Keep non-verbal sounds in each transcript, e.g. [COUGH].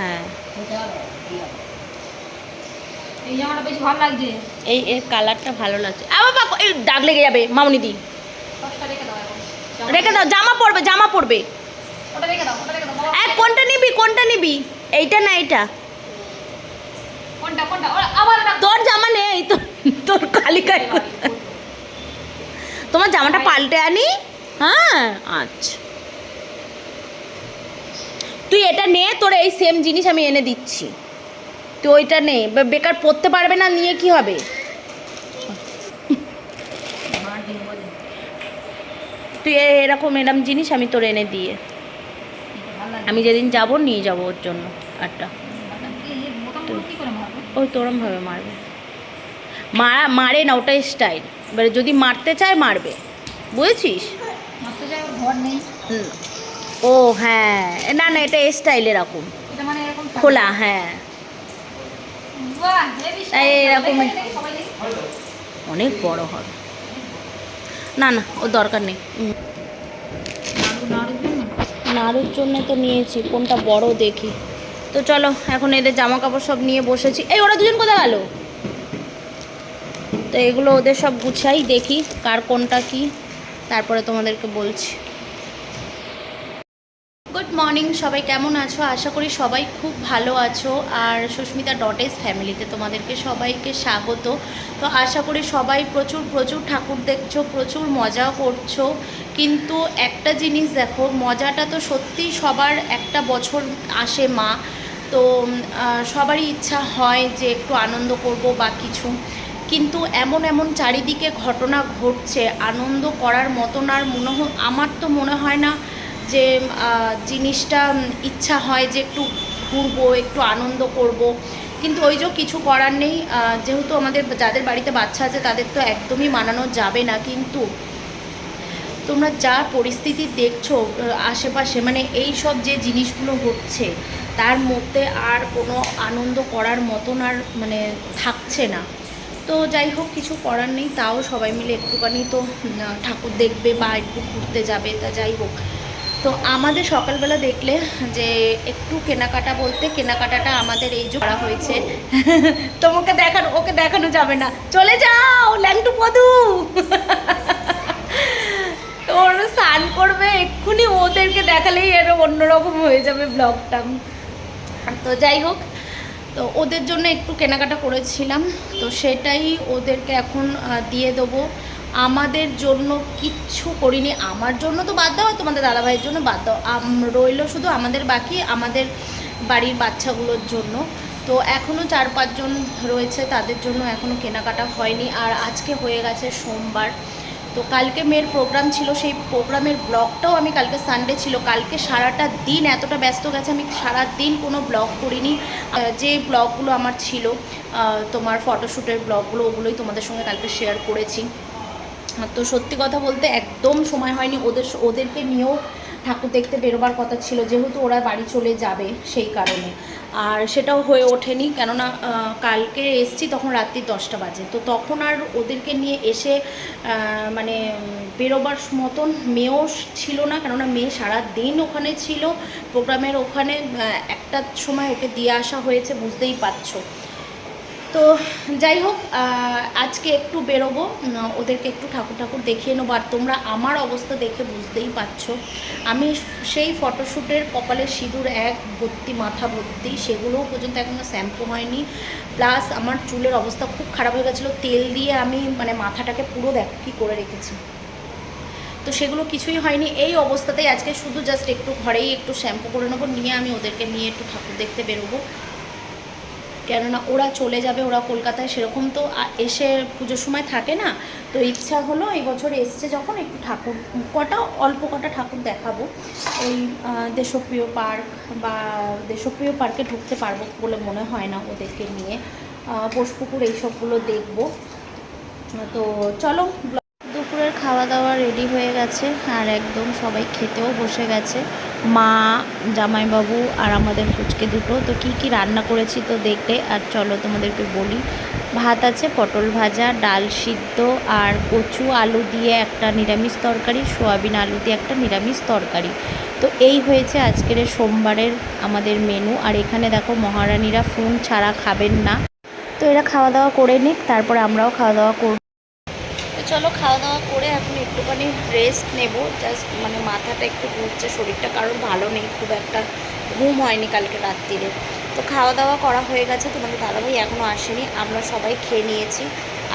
হ্যাঁ। এই জামাটা বেশ ভালো লাগছে। এই এর কালারটা ভালো লাগছে। আ বাবা এই দাগ লেগে যাবে মামনি দি। দশটা রেখে দাও জামা। পরবে জামা পরবে। কোনটা নিবি কোনটা নিবি? এইটা না এইটা? আবার তোর জামা নেই তো তোর কালি কালি তোমার জামাটা পাল্টে আনি। হ্যাঁ আচ্ছা। তুই এটা নে তোর এই সেম জিনিস আমি এনে দিচ্ছি। তুই ওইটা নে বেকার পড়তে পারবে না নিয়ে কি হবে? তুই এরকম এরম জিনিস আমি তোর এনে দিয়ে। আমি যেদিন যাব নিয়ে যাব ওর জন্য কি ওই তোরমভাবে মারবে। মারা মারে না ওটা স্টাইল এবারে যদি মারতে চায় মারবে। বুঝেছিস? ঘর নেই। হুম। ও হ্যাঁ। না না এটা স্টাইল এরকম মানে খোলা হ্যাঁ। এরকম-। অনেক বড় হবে না না ও দরকার নেই। নাড়ুর জন্য? তো নিয়েছি কোনটা বড় দেখি। তো চলো এখন এদের জামা কাপড় সব নিয়ে বসেছি। এই ওরা দুজন কোথায় গেল? তো এগুলো ওদের সব গুছাই দেখি কার কোনটা কি। তারপরে তোমাদেরকে বলছি। মর্নিং, সবাই কেমন আছো? আশা করি সবাই খুব ভালো আছো। আর সুস্মিতা ডটেস ফ্যামিলিতে তোমাদেরকে সবাইকে স্বাগত। তো আশা করি সবাই প্রচুর প্রচুর ঠাকুর দেখছ, প্রচুর মজাও করছ। কিন্তু একটা জিনিস দেখো, মজাটা তো সত্যি সবার একটা বছর আসে মা। তো সবারই ইচ্ছা হয় যে একটু আনন্দ করব বা কিছু। কিন্তু এমন এমন চারিদিকে ঘটনা ঘটছে, আনন্দ করার মতন আর মনে আমার তো মনে হয় না যে জিনিসটা ইচ্ছা হয় যে একটু ঘুরবো, একটু আনন্দ করব। কিন্তু ওই যে কিছু করার নেই যেহেতু আমাদের যাদের বাড়িতে বাচ্চা আছে তাদের তো একদমই মানানো যাবে না। কিন্তু তোমরা যা পরিস্থিতি দেখছ আশেপাশে মানে এই সব যে জিনিসগুলো হচ্ছে, তার মধ্যে আর কোনো আনন্দ করার মতন আর মানে থাকছে না। তো যাই হোক, কিছু করার নেই, তাও সবাই মিলে একটুখানি তো ঠাকুর দেখবে বা একটু ঘুরতে যাবে, তা যাই হোক। তো আমাদের সকালবেলা দেখলে যে একটু কেনাকাটা বলতে কেনাকাটাটা আমাদের এই যে করা হয়েছে। [LAUGHS] তোমাকে দেখানো, ওকে দেখানো যাবে না। চলে যাও, ল্যাংটু পদু! [LAUGHS] ওর স্নান করবে, এক্ষুনি ওদেরকে দেখালেই এর অন্যরকম হয়ে যাবে ব্লগটা তো যাই হোক, তো ওদের জন্য একটু কেনাকাটা করেছিলাম। তো সেটাই ওদেরকে এখন দিয়ে দেবো। আমাদের জন্য কিচ্ছু করিনি। আমার জন্য তো বাদ দাও, তোমাদের দাদাভাইয়ের জন্য বাদ দাও। রইল শুধু আমাদের বাকি, আমাদের বাড়ির বাচ্চাগুলোর জন্য। তো এখনও চার পাঁচজন রয়েছে, তাদের জন্য এখনও কেনাকাটা হয়নি। আর আজকে হয়ে গেছে সোমবার। তো কালকে মেয়ের প্রোগ্রাম ছিল, সেই প্রোগ্রামের ব্লগটাও আমি কালকে সানডে ছিল। কালকে সারাটা দিন এতটা ব্যস্ত গেছে, আমি সারা দিন কোনো ব্লগ করিনি। যে ব্লগগুলো আমার ছিল তোমার ফটোশ্যুটের ব্লগগুলো ওগুলোই তোমাদের সঙ্গে কালকে শেয়ার করেছি। তো সত্যি কথা বলতে একদম সময় হয়নি। ওদের ওদেরকে নিয়েও ঠাকুর দেখতে বেরোবার কথা ছিল, যেহেতু ওরা বাড়ি চলে যাবে সেই কারণে। আর সেটাও হয়ে ওঠেনি, কেননা কালকে এসছি তখন রাত্রি দশটা বাজে। তো তখন আর ওদেরকে নিয়ে এসে মানে বেরোবার মতন মেয়েও ছিল না, কেননা মেয়ে সারা দিন ওখানে ছিল। প্রোগ্রামের ওখানে একটা সময় ওকে দিয়ে আসা হয়েছে, বুঝতেই পারছ। তো যাই হোক আজকে একটু বেরোবো। ওদেরকে একটু ঠাকুর ঠাকুর দেখিয়ে নেব। আর তোমরা আমার অবস্থা দেখে বুঝতেই পারছ। আমি সেই ফটোশ্যুটের কপালে সিঁদুর এক, ভর্তি মাথা ভর্তি, সেগুলোও পর্যন্ত এখনও শ্যাম্পু হয়নি। প্লাস আমার চুলের অবস্থা খুব খারাপ হয়ে গেছিল। তেল দিয়ে আমি মানে মাথাটাকে পুরো দেখ করে রেখেছি। তো সেগুলো কিছুই হয়নি। এই অবস্থাতেই আজকে শুধু জাস্ট একটু ঘরেই একটু শ্যাম্পু করে নেব। নিয়ে আমি ওদেরকে নিয়ে একটু ঠাকুর দেখতে বেরোবো। কেননা ওরা চলে যাবে, ওরা কলকাতায় সেরকম তো এসে পুজোর সময় থাকে না। তো ইচ্ছা হলো এই বছর এসছে যখন একটু ঠাকুর, কটা, অল্প কটা ঠাকুর দেখাবো। ওই দেশপ্রিয় পার্ক বা দেশপ্রিয় পার্কে ঢুকতে পারব বলে মনে হয় না ওদেরকে নিয়ে। বোসপুকুর এইসবগুলো দেখব। তো চলো, দুপুরের খাওয়া দাওয়া রেডি হয়ে গেছে। আর একদম সবাই খেতেও বসে গেছে। মা, জামাইবাবু আর আমাদের ফুচকে দুটো। তো কি কি রান্না করেছি তো দেখলে? আর চলো তোমাদেরকে বলি। ভাত আছে পটল ভাজা, ডাল সিদ্ধ আর কচু আলু দিয়ে একটা নিরামিষ তরকারি, সোয়াবিন আলু দিয়ে একটা নিরামিষ তরকারি। তো এই হয়েছে আজকের সোমবারের আমাদের মেনু আর এখানে দেখো মহারানীরা ফোন ছাড়া খাবেন না। তো এরা খাওয়া দাওয়া করে নিক, তারপরে আমরাও খাওয়া দাওয়া করব। চলো খাওয়া দাওয়া করে এখন একটুখানি রেস্ট নেব। জাস্ট মানে মাথাটা একটু ঘুরছে শরীরটা, কারণ ভালো নেই, খুব একটা ঘুম হয়নি কালকে রাত্রিরে তো খাওয়া দাওয়া করা হয়ে গেছে, তোমাদের দাদাভাই এখনও আসেনি, আমরা সবাই খেয়ে নিয়েছি।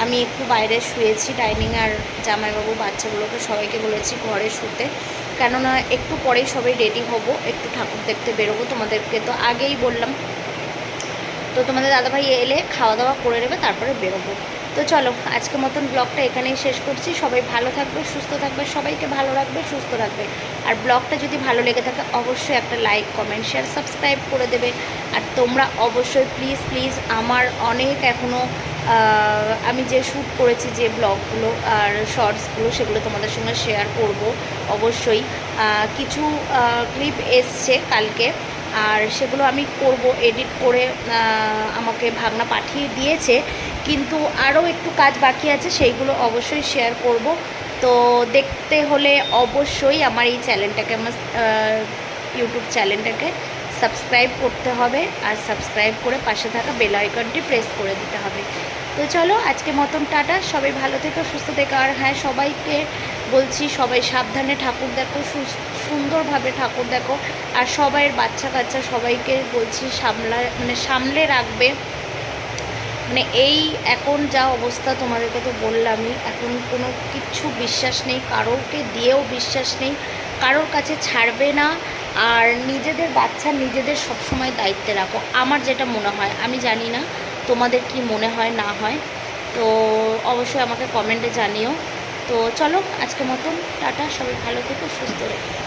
আমি একটু বাইরে শুয়েছি ডাইনিং আর জামাইবাবু বাচ্চাগুলোকে সবাইকে বলেছি ঘরে শুতে। কেননা একটু পরেই সবাই রেডি হব, একটু ঠাকুর দেখতে বেরোবো তোমাদেরকে তো আগেই বললাম। তো তোমাদের দাদাভাই এলে খাওয়া দাওয়া করে নেবে, তারপরে বেরোবো। তো চলো আজকে মতন ব্লগটা এখানেই শেষ করছি। সবাই ভালো থাকবে, সুস্থ থাকবে, সবাইকে ভালো রাখবে, সুস্থ রাখবে আর ব্লগটা যদি ভালো লেগে থাকে, অবশ্যই একটা লাইক কমেন্ট শেয়ার সাবস্ক্রাইব করে দেবে। আর তোমরা অবশ্যই প্লিজ প্লিজ আমার অনেক এখনও আমি যে শ্যুট করেছি যে ব্লগগুলো আর শর্টসগুলো সেগুলো তোমাদের সঙ্গে শেয়ার করব, অবশ্যই। কিছু ক্লিপ এসছে কালকে। আর সেগুলো আমি করব এডিট করে আমাকে ভাগনা পাঠিয়ে দিয়েছে। কিন্তু আরও একটু কাজ বাকি আছে, সেইগুলো অবশ্যই শেয়ার করব। তো দেখতে হলে অবশ্যই আমার এই চ্যানেলটাকে আমার ইউটিউব চ্যানেলটাকে সাবস্ক্রাইব করতে হবে আর সাবস্ক্রাইব করে পাশে থাকা বেল আইকনটি প্রেস করে দিতে হবে। তো চলো, আজকে মতন টাটা। সবাই ভালো থেকো, সুস্থ থেকো। আর হ্যাঁ সবাইকে বলছি, সবাই সাবধানে ঠাকুর দেখো সুন্দরভাবে ঠাকুর দেখো। আর সবাইয়ের বাচ্চা কাচ্চা সবাইকে বলছি সামলা মানে সামলে রাখবে। মানে এই এখন যা অবস্থা তোমাদেরকে তো বললামই, এখন কোনো কিচ্ছু বিশ্বাস নেই, কারোকে দিয়েও বিশ্বাস নেই, কারোর কাছে ছাড়বে না, আর নিজেদের বাচ্চা নিজেদের সবসময় দায়িত্বে রাখো। আমার যেটা মনে হয়, আমি জানি না তোমাদের কি মনে হয়, না হয়, তো অবশ্যই আমাকে কমেন্টে জানিও। তো চলো আজকে মতন, টাটা, সবাই ভালো থেকো, সুস্থ রেখো